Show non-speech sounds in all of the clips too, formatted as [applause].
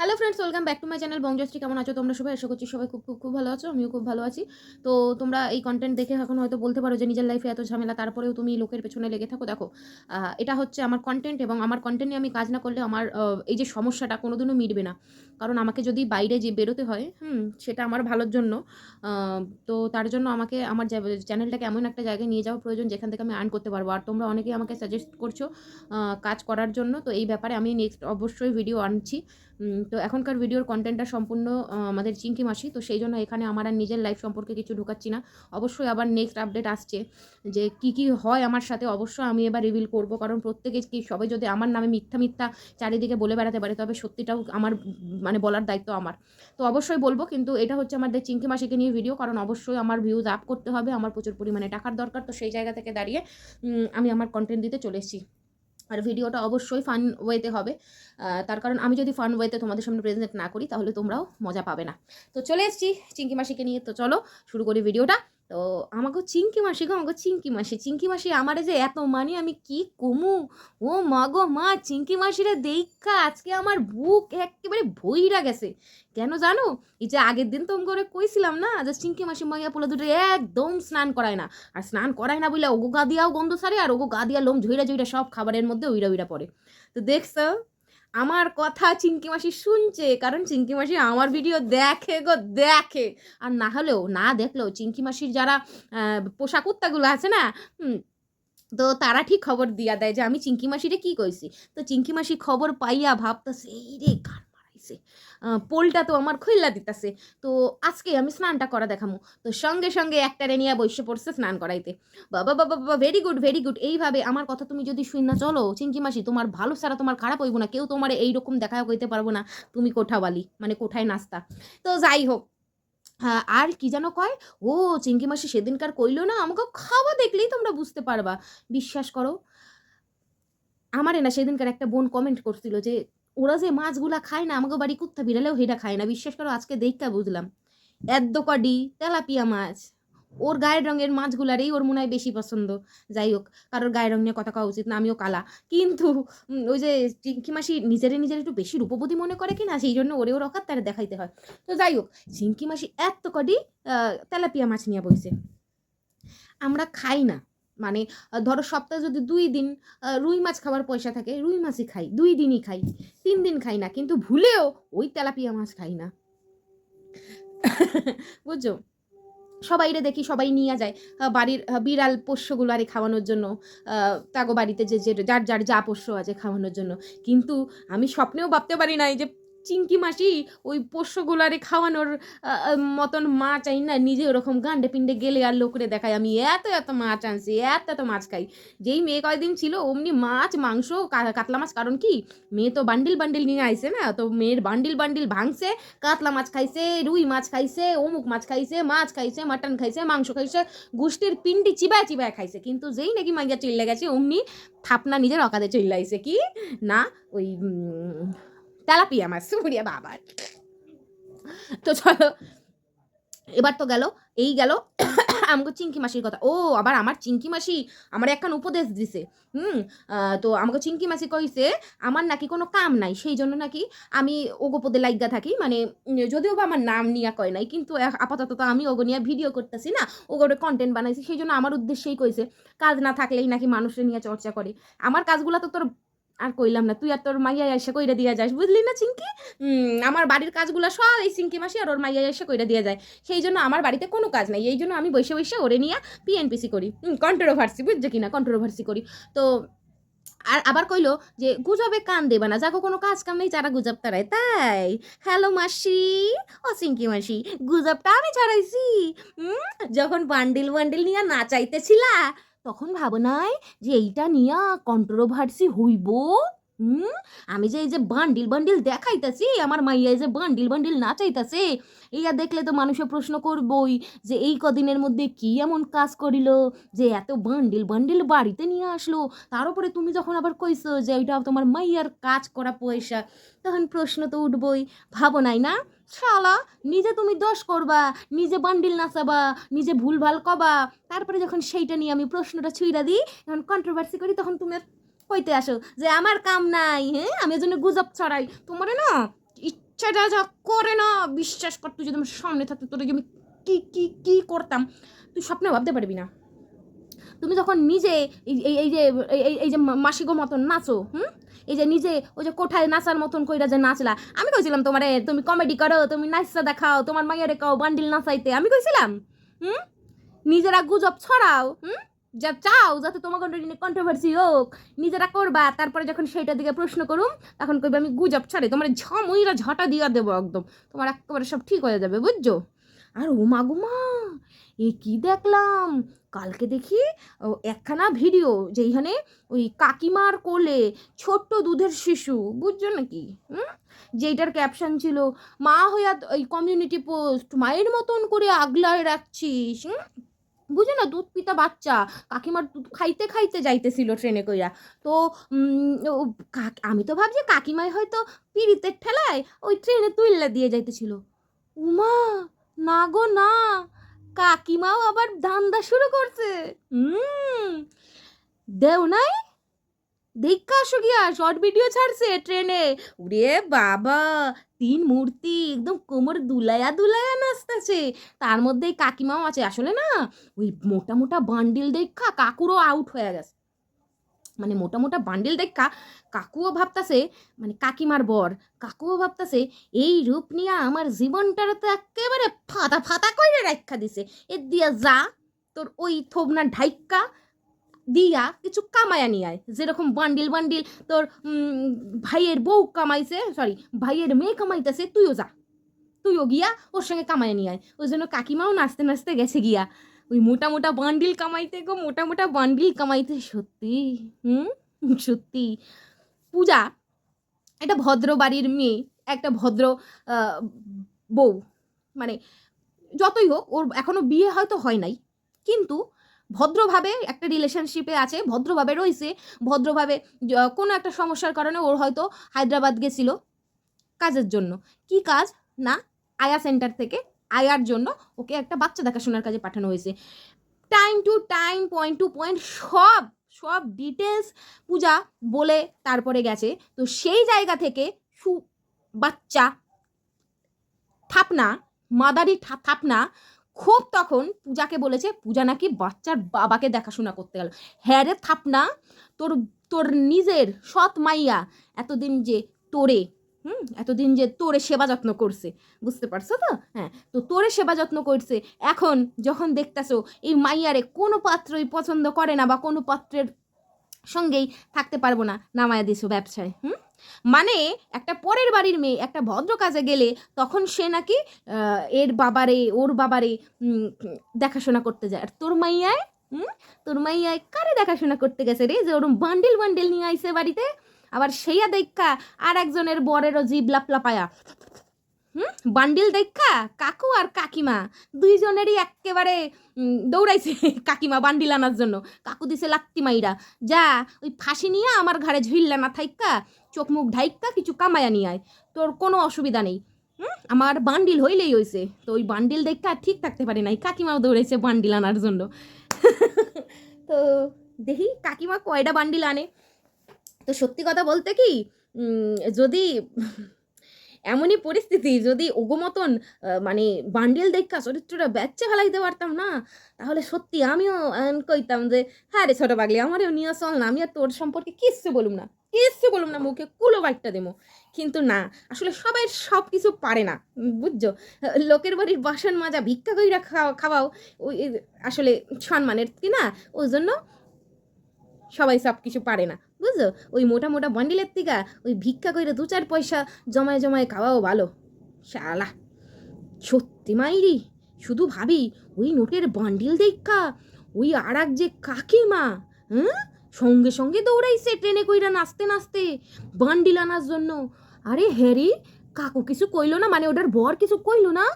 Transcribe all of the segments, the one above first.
Hello friends welcome back to my channel Bangashri কেমন আছো তোমরা সবাই? আশা করছি সবাই খুব খুব খুব ভালো আছো, আমিও খুব ভালো আছি। তো তোমরা এই কন্টেন্ট দেখে এখন হয়তো বলতে পারো যে নিজের লাইফে এত ঝামেলা, তারপরেও তুমি লোকের পেছনে লেগে থাকো। দেখো এটা হচ্ছে আমার কন্টেন্ট এবং আমার কন্টেন্ট নিয়ে আমি কাজ না করলে আমার এই যে সমস্যাটা কোনোদিনও মিটবে না। কারণ আমাকে যদি বাইরে যে বেরোতে হয়, হুম, সেটা আমার ভালোর জন্য তো তার জন্য আমাকে আমার চ্যানেলটাকে এমন একটা জায়গায় নিয়ে যাওয়া প্রয়োজন যেখান থেকে আমি আর্ন করতে পারব। আর তোমরা অনেকেই আমাকে সাজেস্ট করছ কাজ করার জন্য। তো এই ব্যাপারে আমি নেক্সট অবশ্যই ভিডিও আনছি। তো এখনকার ভিডিওর কন্টেন্টটা সম্পূর্ণ আমাদের চিঙ্কি মাসি তো সেই জন্য এখানে আমার আর নিজের লাইফ সম্পর্কে কিছু ঢোকাচ্ছি না। অবশ্যই আবার নেক্সট আপডেট আসছে যে কি কি হয় আমার সাথে, অবশ্যই আমি এবার রিভিল করব। কারণ প্রত্যেকে কি, সবাই যদি আমার নামে মিথ্যা মিথ্যা চারিদিকে বলে বেড়াতে পারে, তবে সত্যিটাও আমার মানে বলার দায়িত্ব আমার। তো অবশ্যই বলব, কিন্তু এটা হচ্ছে আমাদের চিঙ্কি মাসিকে নিয়ে ভিডিও কারণ অবশ্যই আমার ভিউজ আপ করতে হবে, আমার প্রচুর পরিমাণে টাকার দরকার, তো সেই জায়গা থেকে দাঁড়িয়ে আমি আমার কন্টেন্ট দিতে চলে এসেছি আর ভিডিওটা অবশ্যই ফান ওয়েতে হবে। তার কারণ আমি যদি ফান ওয়েতে তোমাদের সামনে প্রেজেন্ট না করি, তাহলে তোমরাও মজা পাবে না। তো চলে এসেছি চিঙ্কি মাসিকে নিয়ে। তো চলো, শুরু করি ভিডিওটা তো আমাকে চিঙ্কি মাসি গো আমাকে চিঙ্কি মাসি। চিঙ্কি মাসি আমারে যে এত মানি, আমি কি কমু? ও মা গো মা চিঙ্কি মাসিরে দেখা আজকে আমার বুক একেবারে ভইরা গেছে। কেন জানো? এই যে আগের দিন তো করে কইছিলাম না, যে চিঙ্কি মাসি মাইয়া পোলা দুটো একদম স্নান করায় না। আর স্নান করায় না বলে ওগো গা দিয়াও গন্ধ সারে আর ওগো গা দিয়া লোম ঝইরা ঝইরা সব খাবারের মধ্যে উইরা উইরা পড়ে। তো দেখছ আমার কথা চিঙ্কি মাসি শুনছে, কারণ চিঙ্কি মাসি আমার ভিডিও দেখে গো, দেখে। আর না হলেও, না দেখলেও চিঙ্কি মাসির যারা পোশাক কুত্তাগুলো আছে না তো তারা ঠিক খবর দিয়া দেয় যে আমি চিঙ্কি মাসিরে কি কইছি? তো চিঙ্কি মাসি খবর পাইয়া ভাবতেছে, এই রে কার আহ, পোলটা তো আমার খইলা দিতেছে। তো আজকে আমি স্নানটা করা দেখামু। তো সঙ্গে সঙ্গে একটা রেনিয়া বসে পড়ছে স্নান করাইতে। বাবা বাবা বাবা ভেরি গুড ভেরি গুড এইভাবে আমার কথা তুমি যদি শুন না চলো চিঙ্কি মাসি তোমার ভালো সারা তোমার খারাপ হইব না। কেউ তোমার এইরকম দেখাও কইতে পারব না। তুমি কোঠাওয়ালি মানে কোঠায় নাস্তা। তো যাই হোক আর কি যেন কয়? ও চিঙ্কি মাসি সেদিনকার কইলো না আমাকে খাওয়া দেখলেই তোমরা বুঝতে পারবা। বিশ্বাস করো আমারে না সেদিনকার একটা বোন কমেন্ট করছিল যে ওরা যে মাছগুলা খায় না, আমাকে বাড়ি কুত্তা বিড়ালেও হেটা খায় না। বিশ্বাস করো, আজকে দেখা বুঝলাম। এদ্দ কডি, তেলাপিয়া মাছ। ওর গায়ের রঙের মাছগুলারই ওর মনে হয় বেশি পছন্দ। যাই হোক, কারোর গায়ের রঙ নিয়ে কথা কওয়া উচিত না, আমিও কালা। কিন্তু ওই যে চিঙ্কি মাসি নিজেরে নিজের একটু বেশি রূপবতী মনে করে কি না সেই জন্য ওরে ওর রকাত তারা দেখাইতে হয়। তো যাই হোক চিঙ্কি মাসি এত কডি তেলাপিয়া মাছ নিয়ে বইছে। আমরা খাই না। মানে ধরো সপ্তাহে যদি দুই দিন রুই মাছ খাওয়ার পয়সা থাকে, রুই মাছই খাই, দুই দিনই খাই, তিন দিন খাই না, কিন্তু ভুলেও ওই তেলাপিয়া মাছ খাই না। [laughs] বুঝছ? সবাইরে দেখি, সবাই নিয়ে যায় বাড়ির বিড়াল পোষ্যগুলো আরে খাওয়ানোর জন্য তাগো বাড়িতে যে যে, যার যার যা পোষ্য আছে খাওয়ানোর জন্য। কিন্তু আমি স্বপ্নেও ভাবতে পারি নাই যে চিঙ্কি মাসি ওই পোষ্যগুলারে খাওয়ানোর মতন মাছ আই না, নিজে ওরকম গান্ডে পিণ্ডে গেলে আর লোকরে দেখায়, আমি এত এত মাছ আনছি, এত এত মাছ খাই। যেই মেয়ে কয়দিন ছিল, অমনি মাছ, মাংস কাতলা মাছ, কারণ কি? মেয়ে তো বান্ডিল বান্ডিল নিয়ে আইছে না, তো মেয়ের বান্ডিল বান্ডিল ভাঙছে, কাতলা মাছ খাইছে, রুই মাছ খাইছে, অমুক মাছ খাইছে মাছ খাইছে, মাটন খাইছে, মাংস খাইছে গুষ্টির পিন্ডি চিবায় চিবায় খাইছে। কিন্তু যেই নাকি মাইয়া চলে গেছে, অমনি থাপনা নিজের অকাদে চলে আইছে, কি? না, ওই তেলাপিয়া মাছ, সুপুরিয়া বাবার তো চলো, এবার তো গেল, এই গেল [coughs] আমাকে চিঙ্কি মাসির কথা। ও, আবার আমার চিঙ্কি মাসি আমার একখান উপদেশ দিছে। হুম তো আমাকে চিঙ্কি মাসি কইছে, আমার নাকি কোনো কাম নাই, সেই জন্য নাকি আমি ওগোপদে লাইগা থাকি। মানে যদিও বা আমার নাম নিয়ে কয় নাই, কিন্তু আপাতত তো আমি ওগো নিয়ে ভিডিও করতেছি না ওগোরে কন্টেন্ট বানাইছি, সেই জন্য আমার উদ্দেশ্যেই কইছে, কাজ না থাকলেই নাকি মানুষের নিয়ে চর্চা করে। আমার কাজগুলো তো তোর আর কইলাম না, তুই আর তোর মাইয়া এসে কইরা দিয়া যাস, বুঝলি না চিঙ্কি আমার বাড়ির কাজগুলো সব এই চিঙ্কি মাসি আর ওর মাইয়া এসে কইরা দিয়া যায়। সেই জন্য আমার বাড়িতে কোনো কাজ নাই, এই জন্য আমি বসে বসে ওরে নিয়ে পিএনপিসি করি। কন্ট্রোভার্সি বুঝছ কিনা? কন্ট্রোভার্সি করি। তো, আর আবার কইলো যে, গুজবে কান দেবে না যাকো কোনো কাজ কাম নেই, যারা গুজব তারাই তাই? হ্যালো মাসি। ও সিঙ্কি মাসি, গুজবটা আমি ছড়াইছি। যখন বান্ডিল বান্ডিল নিয়ে নাচাইতেছিলা তখন ভাবনায় যে এইটা নিয়া কন্ট্রোভার্সি হইব? হুম? আমি যে এই যে বান্ডিল বান্ডিল দেখাইতাছি, আমার মাইয়া যে বান্ডিল বান্ডিল নাচাইতাছে, এইয়া দেখলে তো মানুষে প্রশ্ন করবই যে এই কদিনের মধ্যে কি এমন কাজ করিল, যে এত বান্ডিল বান্ডিল বাড়িতে নিয়ে আসলো। তার উপরে তুমি যখন আবার কইছো যে ওইটা তোমার মাইয়ার কাজ করা পয়সা, তখন প্রশ্ন তো উঠবই, ভাবো নাই না? শালা, নিজে তুমি দোষ করবা, নিজে বান্ডিল নাচাবা, নিজে ভুলভাল কবা, তারপরে যখন সেইটা নিয়ে আমি প্রশ্নটা ছুঁড়া দিই যখন কন্ট্রোভার্সি করি, তখন তুমি কইতে আসো যে আমার কাম নাই হ্যাঁ? আমি জন্য গুজব ছড়াই। তোমারে না বাচ্চা যা করে না, বিশ্বাস কর তুই যদি আমার সামনে থাকতো, তোর আমি কি কি কি করতাম? তুই স্বপ্নে ভাবতে পারবি না। তুমি যখন নিজে এই, এই- যে এই- যে মা- মাসিগো মতন নাচো, হুম? এই যে নিজে ওই যে কোঠায় নাচার মতন কইরা যে নাচলা, আমি কইছিলাম তোমারে, তুমি কমেডি করো, তুমি নাচটা দেখাও, তোমার মাইয়ারে কাও বান্ডিল নাচাইতে, আমি কইছিলাম, হুম? নিজেরা গুজব ছড়াও, হুম? যা চাও, যাতে তোমাকে কন্ট্রোভার্সি হোক, নিজেরা করবা, তারপরে যখন সেইটার দিকে প্রশ্ন করুম, তখন কইবে আমি গুজব, ছাড়ে, তোমার ঝমইরা ঝটা দিয়া দেবো একদম। তোমার একেবারে সব ঠিক হয়ে যাবে, বুঝছ? আর উমা গুমা এ কি দেখলাম? কালকে দেখি একখানা ভিডিও যেইখানে ওই কাকিমার কোলে ছোট্ট দুধের শিশু, বুঝছ নাকি? হুম? যেইটার ক্যাপশন ছিল, মা হইয়া ওই কমিউনিটি পোস্ট মায়ের মতন করে আগলায় রাখছিস। হুম? বুঝো না, দুধ পিতা বাচ্চা। কাকিমার দুধ খাইতে খাইতে যাইতেছিল ট্রেনে কইরা। তো আমি তো ভাবছি কাকিমাই হয়তো পিড়িতের ঠেলায় ওই ট্রেনে তুইল্লা দিয়ে যাইতেছিল। উমা, না গো, না। কাকিমাও আবার ধান্দা শুরু করছে। হুম দেও নাই? দেখা আসো গিয়া শর্ট ভিডিও ছাড়ছে ট্রেনে ওরে বাবা, তিন মূর্তি, একদম কোমর দুলায়া দুলায়া নাচতেছে। তার মধ্যে কাকিমাও আছে, আসলে না, ওই মোটা মোটা বান্ডিল দেখা কাকুরও আউট হয়ে গেছে। মানে মোটা মোটা বান্ডিল দেখা কাকুও ভাবতাছে মানে কাকিমার বর, কাকুও ভাবতাছে, এই রূপ নিয়ে আমার জীবনটার তো একেবারে ফাতা ফাতা করে রাখা দিছে। এর দিয়া যা, তোর ওই থোবনা ঢাইক্কা দিয়া কিছু কামায়া নিয়ে আয়। যেরকম বান্ডিল বান্ডিল তোর ভাইয়ের বউ কামাইছে সরি ভাইয়ের মেয়ে কামাইতেছে, তুইও যা। তুইও গিয়া ওর সঙ্গে কামায় নিয়ে আয়। ওই জন্য কাকিমাও নাচতে নাচতে গেছে গিয়া। ওই মোটা মোটা বান্ডিল কামাইতে গো, মোটা মোটা বান্ডিল কামাইতে। সত্যি, হুম? সত্যি। পূজা, একটা ভদ্র বাড়ির মেয়ে, একটা ভদ্র বউ। মানে যতই হোক, ওর এখনও বিয়ে হয়তো হয় নাই। কিন্তু ভদ্রভাবে একটা রিলেশনশিপে আছে, ভদ্রভাবে রয়েছে, ভদ্রভাবে কোনো একটা সমস্যার কারণে ওর হয়তো হায়দ্রাবাদ গেছিল কাজের জন্য। কি কাজ? না, আয়া সেন্টার থেকে আয়ার জন্য ওকে একটা বাচ্চা দেখাশোনার কাজে পাঠানো হয়েছে। Time to time point to point সব সব ডিটেলস পূজা বলে তারপরে গেছে। তো সেই জায়গা থেকে সু, বাচ্চা, থাপনা, মাদারি থাপনা খুব তখন পূজাকে বলেছে, পূজা নাকি বাচ্চার বাবাকে দেখাশোনা করতে গেল। হ্যাঁ রে থাপনা, তোর তোর নিজের সৎ মাইয়া এতদিন যে তোরে, হুম, এতদিন যে তোরে সেবা যত্ন করছে। বুঝতে পারছ তো? হ্যাঁ তো তোরে সেবা যত্ন করছে। এখন যখন দেখতেছো এই মাইয়ারে কোনো পাত্রই পছন্দ করে না বা কোনো পাত্রের সঙ্গেই থাকতে পারব না, নামায়া দিছো ব্যবসায়, হুম? মানে একটা পরের বাড়ির মেয়ে একটা ভদ্র কাজে গেলে তখন সে নাকি এর বাবারে, ওর বাবারে দেখাশোনা করতে যায়। আর তোর মাইয়ায়, হুম? তোর মাইয়ায় কারে দেখাশোনা করতে গেছে রে? যে ওরম বান্ডিল বান্ডিল নিয়ে আইছে বাড়িতে, আবার সেইয়া দেখা আর একজনের বরেরও জিব লাপলাপায়া। হুম? বান্ডিল দেখা, কাকু আর কাকিমা। দুইজনেরই একেবারে দৌড়াইছে [laughs] কাকিমা বান্ডিল আনার জন্য। কাকু দিছে লাত্তি মাইরা। যা, ওই ফাঁসি নিয়ে আমার ঘরে ঝুইল্লা না থাইক্কা চোখ মুখ ঢাইক্কা কিছু কামায়া নিয়ে আয়। তোর কোনো অসুবিধা নেই। হুম? আমার বান্ডিল হইলেই হইছে। তো ওই বান্ডিল দেখা ঠিক থাকতে পারে নাই। কাকিমাও দৌড়াইছে বান্ডিল আনার জন্য। [laughs] তো দেখি কাকিমা কয়টা বান্ডিল আনে? তো সত্যি কথা বলতে কি যদি এমনই পরিস্থিতি যদি ওগো মতন মানে বান্ডিল দেখা চরিত্রটা বেচে ফেলাইতে পারতাম না, তাহলে সত্যি আমিও কইতাম যে হ্যাঁ রে ছোটো পাগলি, আমারও নিয়ে চল না, আমি আর তোর সম্পর্কে কিচ্ছু বলুম না, কিচ্ছু বলুম না, মুখে কুলো বাইকটা দেবো। কিন্তু না, আসলে সবাই সব কিছু পারে না, বুঝছ? লোকের বাড়ির বাসন মাজা ভিক্ষা কইরা খাওয়া খাওয়াও, ওই আসলে সম্মানের কি না, ওই জন্য সবাই সব কিছু পারে না। বুঝছ? ওই মোটা মোটা বান্ডিলের থেকে ওই ভিক্ষা কইরা দু চার পয়সা জমায় জমায় খাওয়াও ভালো। শালা, সত্যি মাইরি? শুধু ভাবি, ওই নোটের বান্ডিল দেখা, ওই আর এক যে কাকিমা হ্যাঁ সঙ্গে সঙ্গে দৌড়াইছে ট্রেনে কইরা নাচতে নাচতে বান্ডিল আনার জন্য। আরে হ্যারি, কাকু কিছু কইলো না? মানে ওটার বর কিছু কইলো না?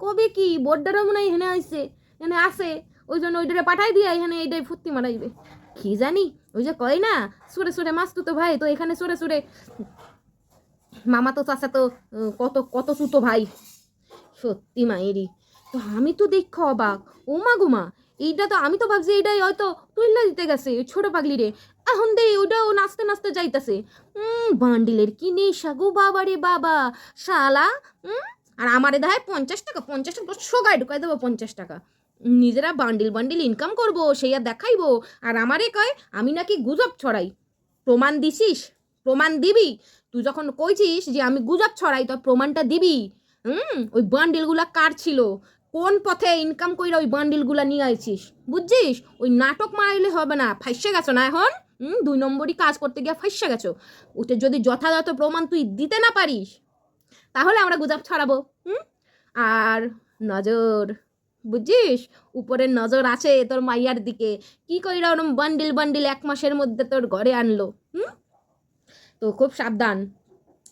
কবে কি? বড্ডারও মনে হয় এখানে আইসে এখানে আসে ওই জন্য ওইটারে পাঠাই দিয়ে এখানে এইটাই ফুর্তি মারাইবে। কি জানি? ওই যে কয় না? সুরে সুরে মাস তো ভাই, তো এখানে সুরে সুরে মামা তো চাচা তো কত কত তুতো ভাই। সত্যি মায়েরই তো আমি তো দেখ অবাক। ও মা গো মা এইটা তো আমি তো ভাবছি এইটাই হয়তো তুইলা দিতে গেছে ছোট পাগলি রে। এখন দে ওটাও নাচতে নাচতে যাইতাছে। উম, বান্ডিলের কি নেশা গো বাবা রে বাবা। শালা আর আমারে দেখায় পঞ্চাশ টাকা পঞ্চাশ টাকা, সোগায় ঢুকাই দেবো পঞ্চাশ টাকা। নিজেরা বান্ডিল বান্ডিল ইনকাম করব, সেই আর দেখাইবো। আর আমারে কয়, আমি নাকি গুজব ছড়াই। প্রমাণ দিছিস? প্রমাণ দিবি? তুই যখন কইছিস যে আমি গুজব ছড়াই, তোর প্রমাণটা দিবি? হুম, ওই বান্ডিলগুলা কার ছিল? কোন পথে ইনকাম কইরা ওই বান্ডিলগুলা নিয়ে আইছিস? বুঝছিস? ওই নাটক মারাইলে হবে না, ফাইসে গেছো না এখন? হুম, দুই নম্বরই কাজ করতে গিয়ে ফাইসে গেছো। ওটা যদি যথাযথ প্রমাণ তুই দিতে না পারিস, তাহলে আমরা গুজব ছড়াবো। হুম? আর নজর বুঝছিস উপরের নজর আছে তোর মাইয়ার দিকে। কি কইরা ওরম বান্ডিল বান্ডিল এক মাসের মধ্যে তোর ঘরে আনলো, হুম? তো খুব সাবধান।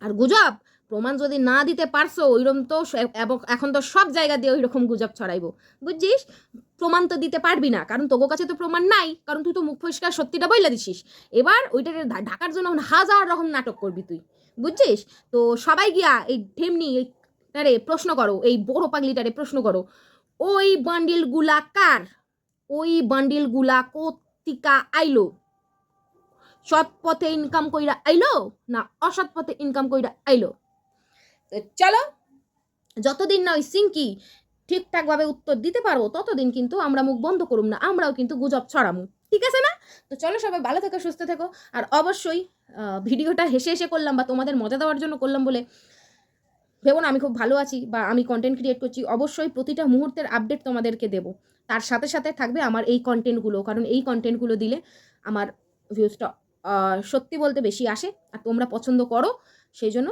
আর গুজব, প্রমাণ যদি না দিতে পারছ ওইরকম তো এব- এখন তো সব জায়গা দিয়ে ওইরকম গুজব ছড়াইবো। বুঝছিস প্রমাণ তো দিতে পারবি না, কারণ তোর কাছে তো প্রমাণ নাই, কারণ তুই তো মুখ পরিষ্কার সত্যিটা বইলা দিছিস। এবার ওইটাকে ঢাকার জন্য হাজার রকম নাটক করবি তুই বুঝছিস তো সবাই গিয়া এই ঢেমনি এইটারে প্রশ্ন করো, এই বড় পাগলিটারে প্রশ্ন করো। ওই বান্ডিলগুলা কার? ওই বান্ডিলগুলা কতিকা আইলো? সৎ পথে ইনকাম কইরা আইলো না অসৎ পথে ইনকাম কইরা আইলো? চলো, যতদিন না ওই সিঙ্কি ঠিকঠাকভাবে উত্তর দিতে পারব ততদিন কিন্তু আমরা মুখ বন্ধ করুম না, আমরাও কিন্তু গুজব ছড়ামু, ঠিক আছে না? তো চলো সবাই ভালো থেকো, সুস্থ থেকো, আর অবশ্যই ভিডিওটা হেসে হেসে করলাম বা তোমাদের মজা দেওয়ার জন্য করলাম বলে ভেবো না, আমি খুব ভালো আছি বা আমি কন্টেন্ট ক্রিয়েট করছি, অবশ্যই প্রতিটা মুহূর্তের আপডেট তোমাদেরকে দেবো। তার সাথে সাথে থাকবে আমার এই কন্টেন্টগুলো কারণ এই কন্টেন্টগুলো দিলে আমার ভিউজটা সত্যি বলতে বেশি আসে আর তোমরা পছন্দ করো, সেই জন্য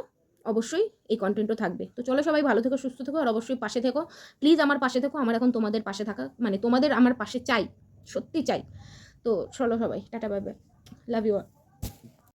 অবশ্যই এই কন্টেন্টও থাকবে। তো চলো সবাই ভালো থেকো, সুস্থ থেকো আর অবশ্যই পাশে থেকো। প্লিজ আমার পাশে থেকো, আমার এখন তোমাদের পাশে থাকা মানে তোমাদের আমার পাশে চাই, সত্যি চাই। তো চলো সবাই, tata bye bye love you